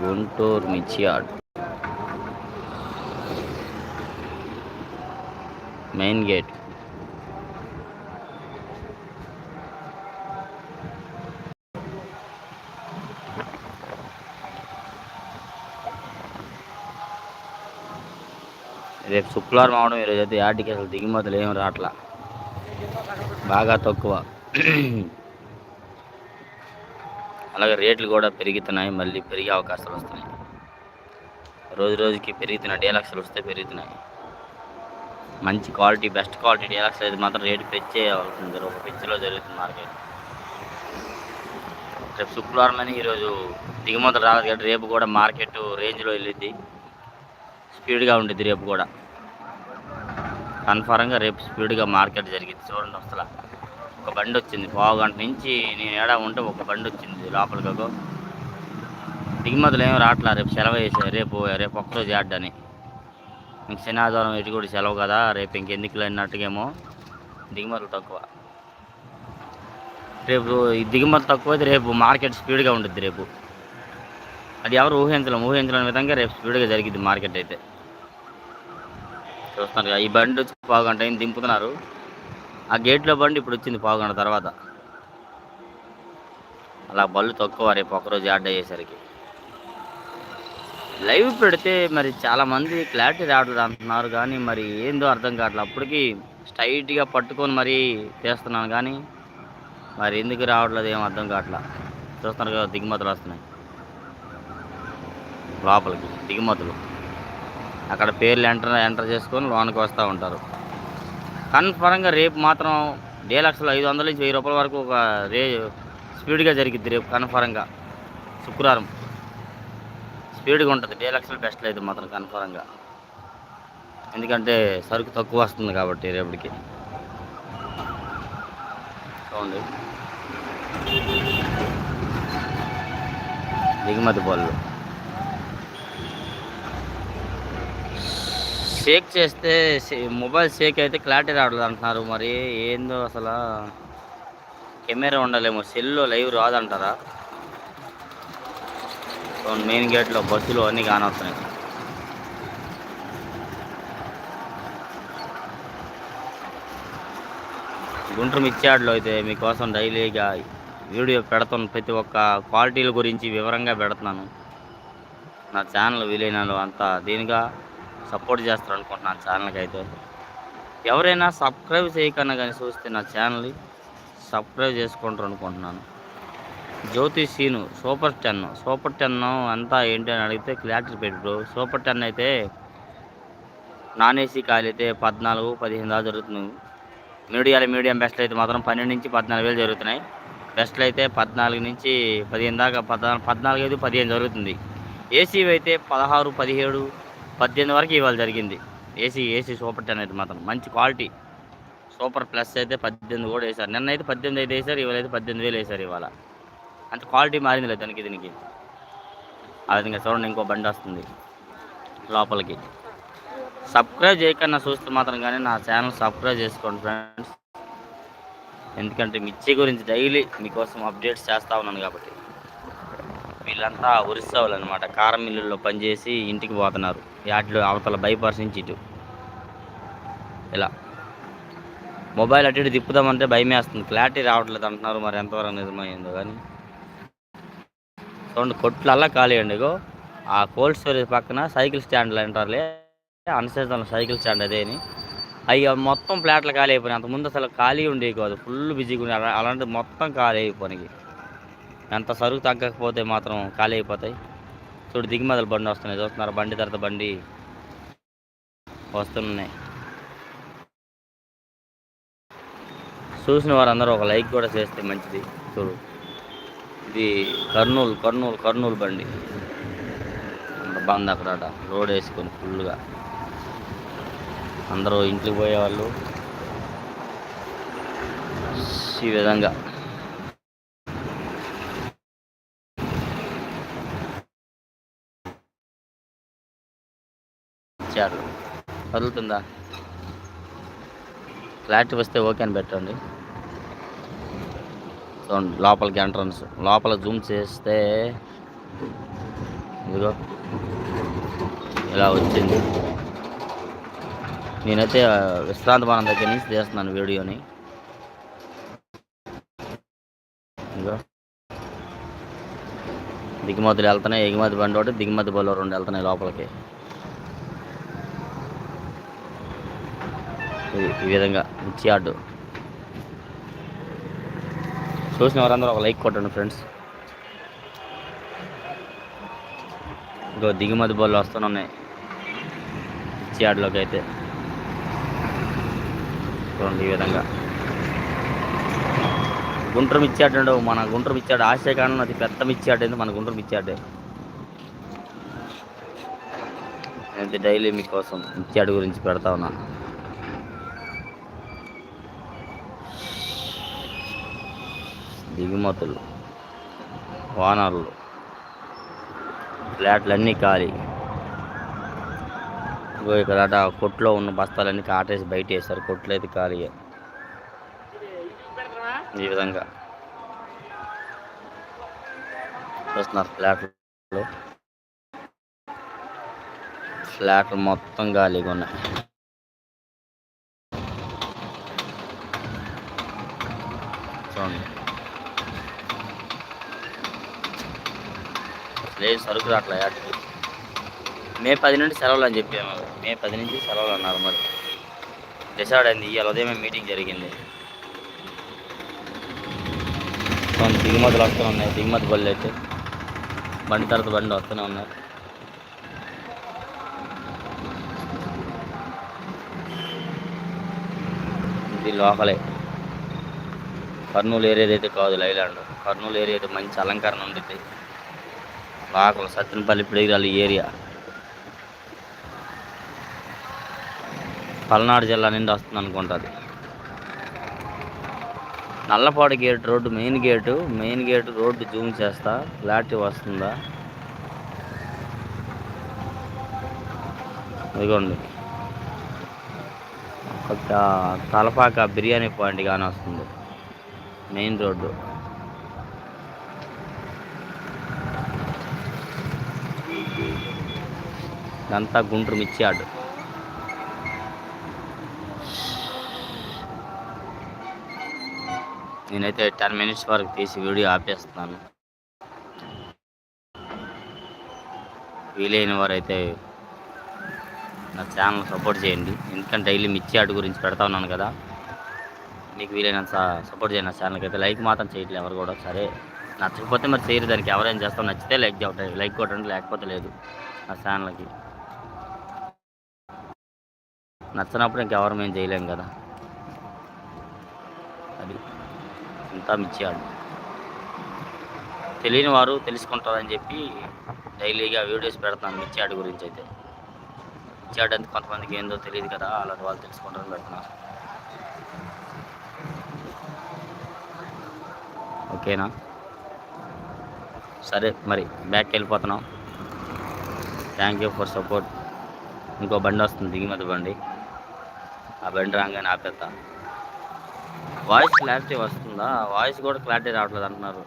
గుంటూరు మిర్చి art main gate రేపు శుక్రవారం అవడం ఈరోజు అయితే యాటికి అసలు దిగుమతులు ఏం రావట్లా బాగా తక్కువ అలాగే రేట్లు కూడా పెరుగుతున్నాయి మళ్ళీ పెరిగే అవకాశాలు వస్తున్నాయి. రోజు రోజుకి పెరుగుతున్నాయి డీలక్స్లు వస్తే పెరుగుతున్నాయి. మంచి క్వాలిటీ బెస్ట్ క్వాలిటీ డీలక్స్ అయితే మాత్రం రేటు పెంచేయవలసింది ఒక పెంచులో జరుగుతుంది మార్కెట్. రేపు శుక్రవారం అని ఈరోజు దిగుమతులు రాదు కాబట్టి రేపు కూడా మార్కెట్ రేంజ్లో వెళ్ళిద్ది. స్పీడ్గా ఉండిద్ది రేపు కూడా. కన్ఫారంగా రేపు స్పీడ్గా మార్కెట్ జరిగింది చూడండి అసలు. ఒక బండి వచ్చింది పావు గంట నుంచి నేను ఏడా ఉంటే ఒక బండి వచ్చింది లోపలికి దిగుమతులు ఏమి రావట్లా. రేపు సెలవు వేసాయి రేపు రేపు ఒక్కరోజు ఆడ్డని ఇంక శనివారం ఇటు కూడా సెలవు కదా రేపు ఇంకెందుకు అన్నట్టుగేమో దిగుమతులు తక్కువ. రేపు దిగుమతి తక్కువ అయితే రేపు మార్కెట్ స్పీడ్గా ఉంటుంది రేపు. అది ఎవరు ఊహించలేము ఊహించలేని విధంగా రేపు స్పీడ్గా జరిగింది మార్కెట్ అయితే. చూస్తున్నారు ఈ బండి వచ్చి పావుగంట అయింది దింపుతున్నారు. ఆ గేట్లో బండి ఇప్పుడు వచ్చింది పావు గంట తర్వాత. అలా బళ్ళు తక్కువ రేపు ఒకరోజు యాడ్ అయ్యేసరికి. లైవ్ పెడితే మరి చాలామంది క్లారిటీ రావట్లేదు అంటున్నారు కానీ మరి ఏందో అర్థం కావట్లేదు. అప్పటికి స్ట్రైట్గా పట్టుకొని మరీ చేస్తున్నాను కానీ మరి ఎందుకు రావట్లేదు ఏం అర్థం కావట్లా చూస్తున్నారు కదా దిగుమతులు వస్తున్నాయి. లోపలికి దిగుమతులు. అక్కడ పేర్లు ఎంటర్ ఎంటర్ చేసుకొని లోనికి వస్తూ ఉంటారు. కన్ఫర్మ్గా రేపు మాత్రం డే లక్షల ఐదు వందల నుంచి వెయ్యి రూపాయల వరకు ఒక రే స్పీడ్గా జరిగిద్ది రేపు కన్ఫర్మ్గా శుక్రవారం. స్పీడ్గా ఉంటుంది. డే లక్షలు బెస్ట్ అయితే మాత్రం కన్ఫర్మ్గా ఎందుకంటే సరుకు తక్కువ వస్తుంది కాబట్టి రేపటికి. చూడండి. దిగుమతి పళ్ళు షేక్ చేస్తే మొబైల్ షేక్ అయితే క్లారిటీ రావట్లేదు అంటున్నారు. మరి ఏందో అసలు కెమెరా ఉండాలేమో సెల్లో లైవ్ రాదంటారా? మెయిన్ గేట్లో బస్సులు అన్నీ కానొస్తున్నాయి. గుంటూరు మిర్చాడ్లో అయితే మీకోసం డైలీగా వీడియో పెడతాను ప్రతి ఒక్క క్వాలిటీల గురించి వివరంగా పెడుతున్నాను. నా ఛానల్ విలీనాలు అంతా దీనిగా సపోర్ట్ చేస్తారు అనుకుంటున్నాను ఛానల్కి అయితే ఎవరైనా సబ్స్క్రైబ్ చేయకన్నా కానీ చూస్తే నా ఛానల్ని సబ్స్క్రైబ్ చేసుకుంటారు అనుకుంటున్నాను. Jyothi Seenu super ten super ten అంతా ఏంటి అని అడిగితే క్లారిటీ పెట్టు సూపర్ టెన్ అయితే నాన్ ఏసీ కాయలు అయితే పద్నాలుగు పదిహేను దాకా జరుగుతున్నాయి మీడియాలు మీడియం బెస్ట్లు అయితే మాత్రం పన్నెండు నుంచి పద్నాలుగు వేలు జరుగుతున్నాయి. బెస్ట్లు అయితే పద్నాలుగు నుంచి పదిహేను దాకా పద్నాలుగు పద్నాలుగు ఐదు పదిహేను జరుగుతుంది. ఏసీవి అయితే పదహారు పదిహేడు పద్దెనిమిది వరకు ఇవాళ జరిగింది. ఏసీ ఏసీ సూపర్ టెన్ అయితే మాత్రం మంచి క్వాలిటీ సూపర్ ప్లస్ అయితే పద్దెనిమిది కూడా వేశారు. నిన్న అయితే పద్దెనిమిది అయితే వేశారు ఇవాళ అయితే పద్దెనిమిది వేలు వేశారు ఇవాళ. అంత క్వాలిటీ మారింది లేదు దానికి. దీనికి అది ఇంకా చూడండి ఇంకో బండి వస్తుంది లోపలికి. సబ్స్క్రైబ్ చేయకన్నా చూస్తే మాత్రం కానీ నా ఛానల్ సబ్స్క్రైబ్ చేసుకోండి ఫ్రెండ్స్ ఎందుకంటే మిర్చి గురించి డైలీ మీకోసం అప్డేట్స్ చేస్తూ ఉన్నాను కాబట్టి. వీళ్ళంతా ఒరిస్సా వాళ్ళు అనమాట కారం మిల్లుల్లో పనిచేసి ఇంటికి పోతున్నారు. యాటిలో అవతల బైపాస్ నుంచి ఇటు. ఇలా. మొబైల్ అటు ఇటు తిప్పుదామంటే భయం వేస్తుంది క్లారిటీ రావట్లేదు అంటున్నారు. మరి ఎంతవరకు నిజమైందో కానీ. చూడండి కొట్లల్లా ఖాళీ అండి ఇగో. ఆ కోల్డ్ స్టోరేజ్ పక్కన సైకిల్ స్టాండ్లు అంటారులే. అన్సీజన్ సైకిల్ స్టాండ్ అదే అని. అవి మొత్తం ఫ్లాట్లు ఖాళీ అయిపోయినాయి. అంతకుముందు అసలు ఖాళీ ఉండేవి కాదు ఫుల్ బిజీగా ఉండే. అలాంటి అలాంటిది మొత్తం ఖాళీ అయిపోయినాయి. ఎంత సరుకు తగ్గకపోతే మాత్రం ఖాళీ అయిపోతాయి. చూడు దిగుమతుల బండి వస్తున్నాయి. చూస్తున్నారు? బండి తర్వాత బండి వస్తున్నాయి. చూసిన వారందరూ ఒక లైక్ కూడా చేస్తే మంచిది. చూడు. ఇది కర్నూలు కర్నూలు కర్నూలు బండి. బంద్ అక్కడ రోడ్ వేసుకొని ఫుల్గా అందరూ ఇంటికి పోయేవాళ్ళు. ఈ విధంగా. ఇచ్చారు. కదులుతుందా క్లారిటీ వస్తే ఓకే అని పెట్టండి. చూడండి లోపలికి ఎంట్రన్స్ లోపల జూమ్ చేస్తే ఇదిగో ఇలా వచ్చింది. నేనైతే విశ్రాంతి భవనం దగ్గర నుంచి తీస్తున్నాను వీడియోని. ఇదిగో. దిగుమతులు వెళ్తున్నాయి ఎగుమతి బండి ఒకటి దిగుమతి బళ్ళు రెండు వెళ్తున్నాయి లోపలికి. ఈ విధంగా మిర్చి యార్డు. చూసిన వారందరూ ఒక లైక్ కొట్టండి ఫ్రెండ్స్. ఇంకో దిగుమతి బళ్ళు వస్తున్నాయి మిర్చి యార్డులోకి అయితే. చూడండి ఈ విధంగా. గుంటూరు మిచ్చాడు మన గుంటూరు మిర్చాడు ఆశయకాలం అది పెద్ద మిచ్చాడు మన గుంటూరు మిర్చాడే అయితే డైలీ మీకోసం మిచ్చాడు గురించి పెడతా ఉన్నా. దిగుమతులు వానర్లు ఫ్లాట్లు అన్నీ ఖాళీ. ఇగో ఇక్కడ అట కొట్లో ఉన్న బస్తాలన్నీ కాటేసి బయట వేస్తారు కొట్లు అయితే ఖాళీ ఈ విధంగా చూస్తున్నారు ఫ్లాట్లు. ఫ్లాట్లు మొత్తం ఖాళీగా ఉన్నాయి. చూడండి. లేదు సరుకు రావట్లే వాటికి మే పది నుండి సెలవులు అని చెప్పాము మే పది నుంచి సెలవులు అన్నారు మరి. డిసైడ్ అయింది ఇవాళ ఉదయం మీటింగ్ జరిగింది. కొన్ని దిగుమతులు వస్తూనే ఉన్నాయి దిగుమతి బళ్ళు అయితే. బండి తర్వాత బండి వస్తూనే ఉన్నాయి. ఇది లోకలే కర్నూలు ఏరియా అయితే కాదు లైలాండ్. కర్నూలు ఏరియా అయితే మంచి అలంకరణ ఉంది. లోకల్ సత్యనపల్లి పిడిగిరాల ఏరియా పల్నాడు జిల్లా నుండి వస్తుంది అనుకుంటుంది Nallapadu gate road main gate main gate road zoom చేస్తా క్లారిటీ వస్తుందా? ఇదిగోండి. ఒక తలపాక బిర్యానీ పాయింట్ కానీ వస్తుంది. Main road. ఇదంతా గుంటూరు మిర్చి నేనైతే టెన్ మినిట్స్ వరకు తీసి వీడియో ఆపేస్తున్నాను. వీలైన వారైతే నా ఛానల్ సపోర్ట్ చేయండి. ఎందుకంటే డైలీ మిర్చి ఆర్ట్ గురించి పెడతా ఉన్నాను కదా. మీకు వీలైనంత సపోర్ట్ చేయండి నా ఛానల్కి అయితే. లైక్ మాత్రం చేయట్లేదు ఎవరు కూడా. సరే నచ్చకపోతే మరి చేయరు. దానికి ఎవరైనా చేస్తాం నచ్చితే లైక్ చేయటం లైక్ కొట్టండి. లేకపోతే లేదు నా ఛానల్కి. నచ్చినప్పుడు ఇంకెవరు మేము చేయలేం కదా. అది ఇంత మిచ్చాడు తెలియని వారు తెలుసుకుంటారని చెప్పి డైలీగా వీడియోస్ పెడతాను మిచ్చాడు గురించి అయితే. మిచ్చాడు అంటే కొంతమందికి ఏందో తెలియదు కదా అలాంటి వాళ్ళు తెలుసుకుంటారని పెడుతున్నారు ఓకేనా? సరే మరి బ్యాక్ వెళ్ళిపోతున్నాం. థ్యాంక్ యూ ఫర్ సపోర్ట్ ఇంకో బండి వస్తుంది దిగుమతి బండి. ఆ బండి రాగానే ఆపేస్తా వాయిస్ క్లారిటీ వస్తుందా? వాయిస్ కూడా క్లారిటీ రావట్లేదు అంటున్నారు.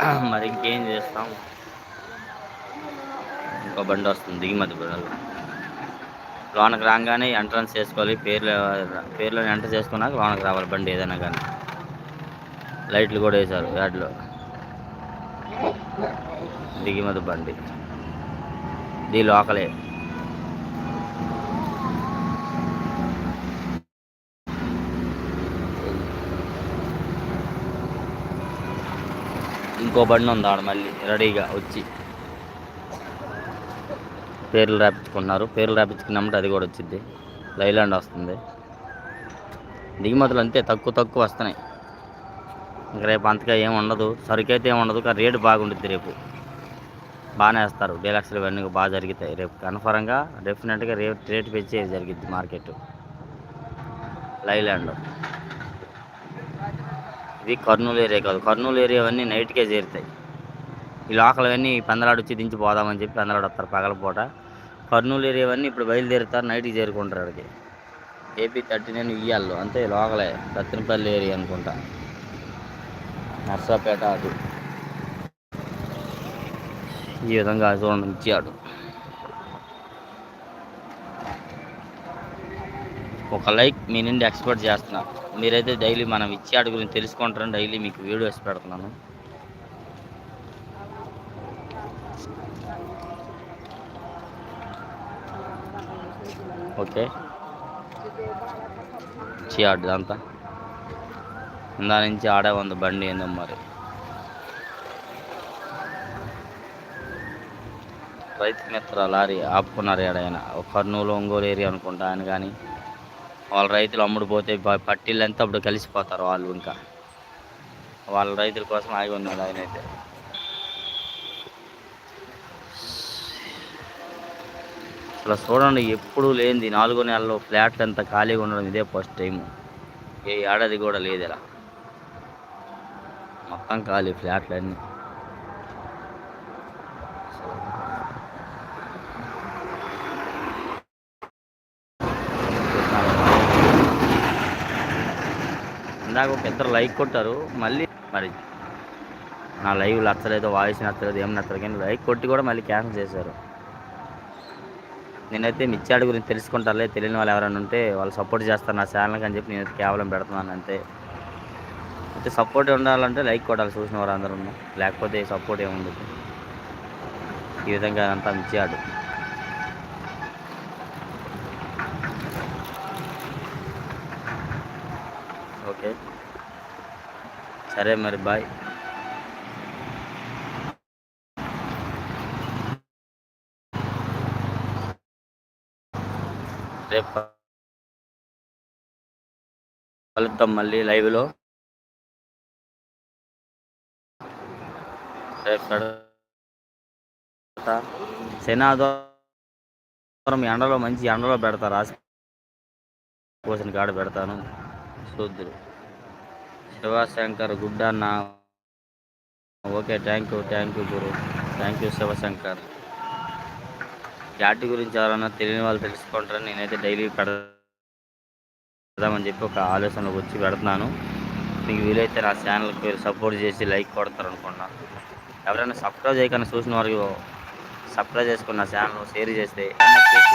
మరి ఇంకేం చేస్తాం? ఇంకో బండి వస్తుంది దిగుమతి బిడ్డలు లోనకి రాగానే ఎంట్రన్స్ చేసుకోవాలి. పేర్లు పేర్లో ఎంటర్ చేసుకున్నాక లోనకి రావాలి బండి ఏదైనా కానీ. లైట్లు కూడా వేశారు యాడ్లో దిగుమతి బండి. ఇది లోకలే. ఇంకో బండి ఉంది ఆడ మళ్ళీ రెడీగా వచ్చి. పేర్లు రాపించుకున్నారు. పేర్లు రాపించుకున్నామంటే అది కూడా వచ్చింది లైలాండ్ వస్తుంది. దిగుమతులు అంతే తక్కువ తక్కువ వస్తున్నాయి. ఇంక రేపు అంతగా ఏమి ఉండదు. సరుకు అయితే ఉండదు. కానీ రేటు బాగుంటుంది రేపు. బాగానే వేస్తారు. డీలక్స్లు ఇవన్నీ బాగా జరుగుతాయి రేపు. కన్ఫర్మ్గా డెఫినెట్గా రేట్ రేటు పెంచే జరిగింది మార్కెట్. లైలాండ్. ఇది కర్నూలు ఏరియా కాదు. కర్నూలు ఏరియా అవన్నీ నైట్కే చేరుతాయి. ఈ లోకల్ అవన్నీ పందలాడు వచ్చి దించి పోదామని చెప్పి పందలాడు వస్తారు పగలపూట కర్నూలు ఏరియా అవన్నీ ఇప్పుడు బయలుదేరుతారు నైట్కి చేరుకుంటారు అక్కడికి. ఏపీ థర్టీ నైన్ ఇయ్యాళ్ళు అంతే లోకలే. సత్తెనపల్లి ఏరియా అనుకుంటా. నర్సాపేట అటు ఈ విధంగా చూడండి ఇచ్చాడు. ఒక లైక్ మీ నుండి ఎక్స్పెక్ట్ చేస్తున్నా. మీరైతే డైలీ మనం ఇచ్చే ఇచ్చాడు గురించి తెలుసుకుంటారని డైలీ మీకు వీడియోస్ పెడుతున్నాను. ఓకే. ఇచ్చి ఆడదంతా ఇందా నుంచి ఆడే ఉంది బండి ఏందో మరి. రైతు మిత్ర లారీ ఆపుకున్నారు ఏడైనా. కర్నూలు ఒంగోలు ఏరియా అనుకుంటా ఆయన కానీ. వాళ్ళ రైతులు అమ్ముడు పోతే పట్టిళ్ళంతా అప్పుడు కలిసిపోతారు వాళ్ళు ఇంకా. వాళ్ళ రైతుల కోసం ఆగి ఉన్నాడు ఆయన అయితే. అసలు చూడండి ఎప్పుడు లేనిది నాలుగో నెలలో ఫ్లాట్లు అంతా ఖాళీగా ఉండడం ఇదే ఫస్ట్ టైం ఏ ఏడాది కూడా లేదు ఇలా. మొత్తం ఖాళీ ఫ్లాట్లు అన్నీ. నాకు ఒక ఇద్దరు లైక్ కొట్టారు. మళ్ళీ మరి నా లైవ్ నచ్చలేదు వాయిస్ నచ్చలేదు ఏం నచ్చలేదు కానీ లైక్ కొట్టి కూడా మళ్ళీ క్యాన్సిల్ చేశారు. నేనైతే మిచ్చాడు గురించి తెలుసుకుంటారులే తెలియని వాళ్ళు ఎవరైనా ఉంటే వాళ్ళు సపోర్ట్ చేస్తారు నా ఛానల్కి అని చెప్పి నేనైతే కేవలం పెడుతున్నాను అంతే. అయితే సపోర్ట్ ఉండాలంటే లైక్ కొట్టాలి చూసిన వారు అందరూ లేకపోతే సపోర్ట్ ఏముండదు. ఈ విధంగా అంతా మిచ్చాడు ఓకే సరే మరి బాయ్. రేపు కలుద్దాం మళ్ళీ లైవ్లో. శనాదోరం ఎండలో మంచి ఎండలో పెడతా రాసి పోసిన కాడ పెడతాను. చూద్దురు శివశంకర్ గుడ్ అన్న okay thank you thank you Guru. Thank you Shivashankar. యాటి గురించి ఎవరన్నా తెలియని వాళ్ళు తెలుసుకుంటారని నేనైతే డైలీ పెడదామని చెప్పి ఒక ఆలోచనలోకి వచ్చి పెడుతున్నాను. మీకు వీలైతే నా ఛానల్కి మీరు సపోర్ట్ చేసి లైక్ కొడతారు అనుకున్నా ఎవరైనా సబ్స్క్రైబ్ చేయకుండా చూసిన వారికి సబ్స్క్రైబ్ చేసుకున్న ఛానల్ షేర్ చేస్తే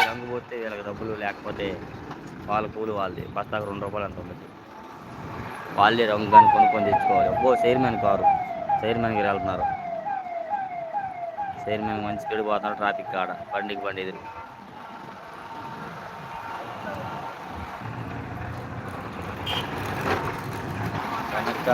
రంగు పోతే వీళ్ళకి డబ్బులు లేకపోతే వాళ్ళ కూలి వాళ్ళది. బస్తాకు రెండు రూపాయలు అంత ఉంటుంది? వాళ్ళే రంగు కానీ కొనుక్కొని తెచ్చుకోవాలి. అబ్బో చైర్మన్ కారు. చైర్మన్కి వెళ్తున్నారు. చైర్మన్ మంచి స్పీడ్ పోతున్నారు ట్రాఫిక్ కాడ. బండికి బండి ఎదురు. కనుక